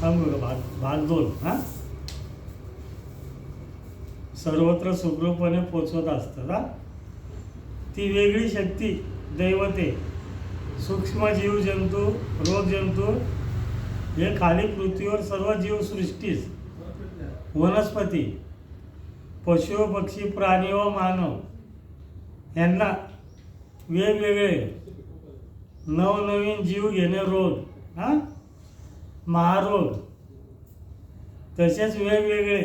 सांगू का भाग भाग दोन हां? सर्वत्र सुखरूपपणे पोचवत असतात हा? ती वेगळी शक्ती दैवते. सूक्ष्म जीवजंतू रोगजंतू हे खाली पृथ्वीवर सर्व जीवसृष्टीस वनस्पती पशु पक्षी प्राणी व मानव. यांना वेगवेगळे नवनवीन जीव घेणे रोग हां? महारोग. तसेच वेगवेगळे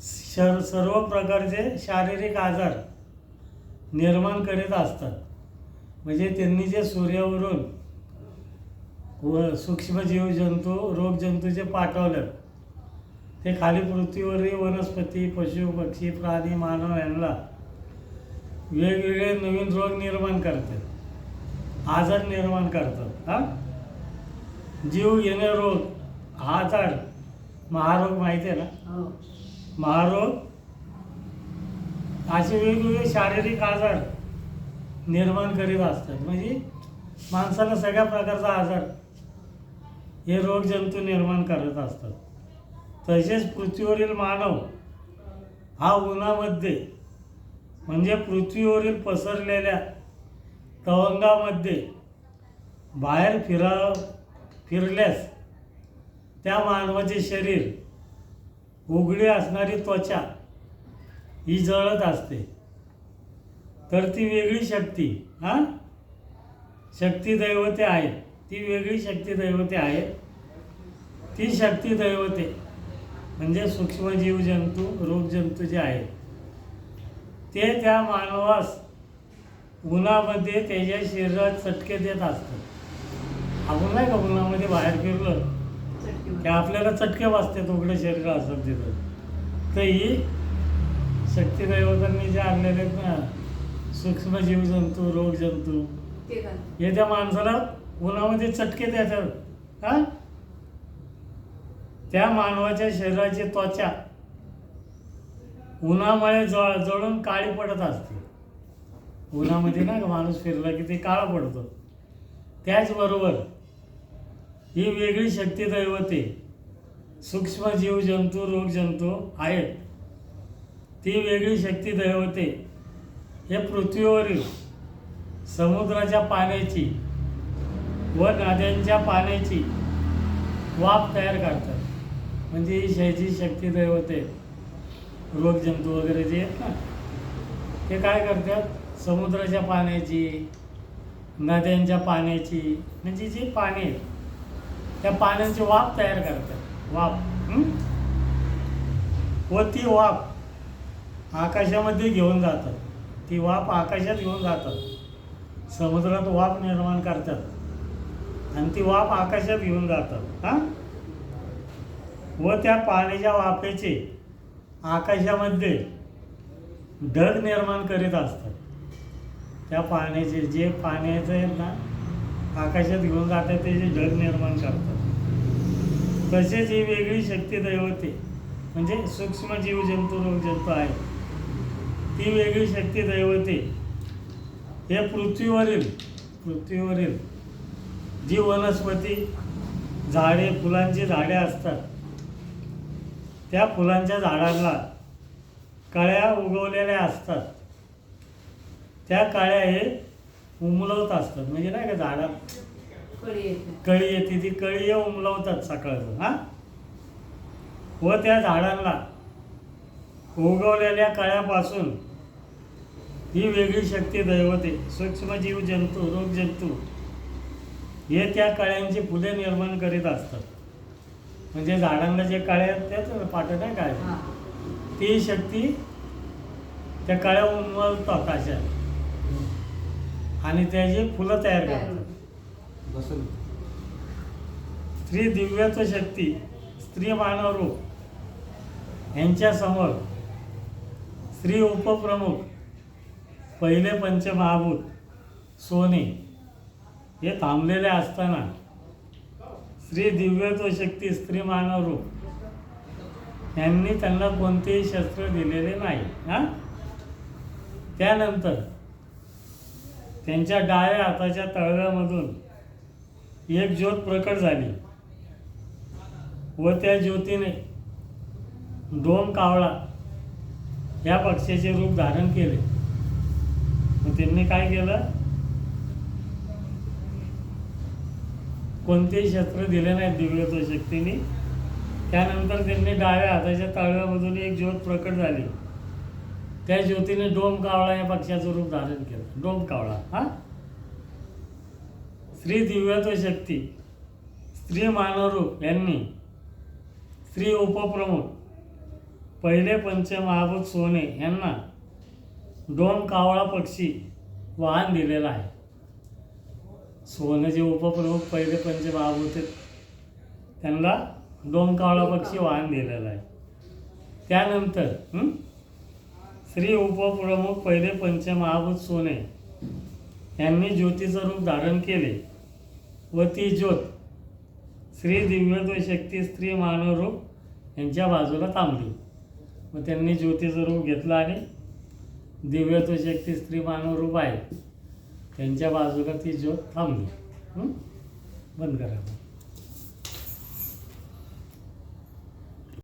शर सर्व प्रकारचे शारीरिक आजार निर्माण करीत असतात. म्हणजे त्यांनी जे सूर्यावरून व सूक्ष्मजीव जंतू रोगजंतू जे पाठवलं ते खाली पृथ्वीवरील वनस्पती पशु पक्षी प्राणी मानव यांना वेगवेगळे नवीन रोग निर्माण करतात आजार निर्माण करतात हां? जीव घेणे रोग हा आजार महारोग माहिती आहे ना? हो. महारोग असे वेगवेगळे शारीरिक आजार निर्माण करीत असतात. म्हणजे माणसाला सगळ्या प्रकारचा आजार हे रोगजंतू निर्माण करत असतात. तसेच पृथ्वीवरील मानव हा उन्हामध्ये म्हणजे पृथ्वीवरील पसरलेल्या तवंगामध्ये बाहेर फिरा फिरल्यास त्या मानवाचे शरीर उघडी असणारी त्वचा ही जळत असते. तर ती वेगळी शक्ती हां? शक्ती दैवते आहेत ती वेगळी शक्ती दैवते आहेत ती शक्ती दैवते म्हणजे सूक्ष्मजीव जंतू रोगजंतू जे आहेत ते त्या मानवास उन्हामध्ये त्याच्या शरीरात चटके देत असतात. आपण नाही का उन्हामध्ये बाहेर फिरलं की आपल्याला चटके वाजतात उघडं शरीर असत तिथं. तर ही शक्ती दैवतांनी जे आणलेले आहेत ना सूक्ष्म जीवजंतू रोगजंतू ते का हे त्या माणसाला उन्हामध्ये चटके देतात. हा? त्या मानवाच्या शरीराची त्वचा उन्हामुळे जळ जळून काळी पडत असते. उन्हामध्ये ना माणूस फिरला की ते काळा पडतो. त्याचबरोबर ही वेगळी शक्ती दैवते. सूक्ष्म रोग रोगजंतू आहेत. ती वेगळी शक्ती दैवते. हे पृथ्वीवरील समुद्राच्या पाण्याची व नद्यांच्या पाण्याची वाफ तयार करतात. म्हणजे ही शैची शक्ती दैवते. रोगजंतू वगैरे जे आहेत ना ते काय करतात? समुद्राच्या पाण्याची नद्यांच्या पाण्याची म्हणजे जी पाणी आहेत त्या पाण्याची वाफ तयार करतात. वाफ व ती वाफ आकाशामध्ये घेऊन जातात. ती वाफ आकाशात घेऊन जातात. समुद्रात वाफ निर्माण करतात. आणि ती वाफ आकाशात घेऊन जातात. हां? व त्या पाण्याच्या वाफेचे आकाशामध्ये ढग निर्माण करीत असतात. त्या पाण्याचे जे पाण्याचं आहेत ना आकाशात घेऊन जातात त्याचे ढग निर्माण करतात. तसेच ही वेगळी शक्ती दैवते म्हणजे सूक्ष्म जीवजंतू रोगजंतू आहे ती वेगळी शक्ती दैवते. हे पृथ्वीवरील पृथ्वीवरील जी वनस्पती झाडे फुलांची झाडे असतात. त्या फुलांच्या झाडांना कळ्या उगवलेल्या असतात. त्या कळ्या हे उमलवत असतात. म्हणजे नाही का झाडात कळी येते. कळी येते ती कळी उमलवतात सकाळचं हां? व त्या झाडांना उगवलेल्या कळ्यापासून ही वेगळी शक्ती दैवते सूक्ष्मजीव जंतू रोगजंतू हे त्या कळ्यांची फुले निर्माण करीत असतात. म्हणजे झाडांना जे कळ्या त्याच पाठ नाही काय ती शक्ती त्या कळ्या उमलतात अशा. आणि त्याची फुलं तयार करतात. स्त्री दिव्यत्व शक्ती स्त्री मानव रूप यांच्यासमोर स्त्री उपप्रमुख पहिले पंचमहाभूत सोने हे थांबलेले असताना स्त्री दिव्यत्व शक्ती स्त्री मानव रूप यांनी त्यांना कोणतेही शस्त्र दिलेले नाही हां त्यानंतर त्यांच्या डाव्या हाताच्या तळव्यामधून एक ज्योत प्रकट झाली. व त्या ज्योतीने डोम कावळा या पक्षाचे रूप धारण केले. मग त्यांनी काय केलं? कोणतेही शस्त्र दिले नाहीत दिव्यत्व शक्तीने. त्यानंतर त्यांनी डाव्या हाताच्या तळव्यामधून एक ज्योत प्रकट झाली. त्या ज्योतीने डोम कावळा या पक्षाचं रूप धारण केलं. डोम कावळा हा? स्त्री दिव्यत्व शक्ती स्त्री मानवरूप यांनी स्त्री उपप्रमुख पहिले पंचमहाभूत सोने यांना डोम कावळा पक्षी वाहन दिलेलं आहे. सोनं जे उपप्रमुख पहिले पंचमहाभूत आहेत. त्यांना डोम कावळा पक्षी वाहन दिलेलं आहे. त्यानंतर श्री उपप्रमुख पहिले पंचमहाभूत सोने यांनी ज्योतीचं रूप धारण केले व ती ज्योत श्री दिव्यत्व शक्ती स्त्री मानव रूप यांच्या बाजूला थांबली. व त्यांनी ज्योतीचं रूप घेतलं आणि दिव्यत्व शक्ती स्त्री मानव रूप आहे. त्यांच्या बाजूला ती ज्योत थांबली. बंद करा.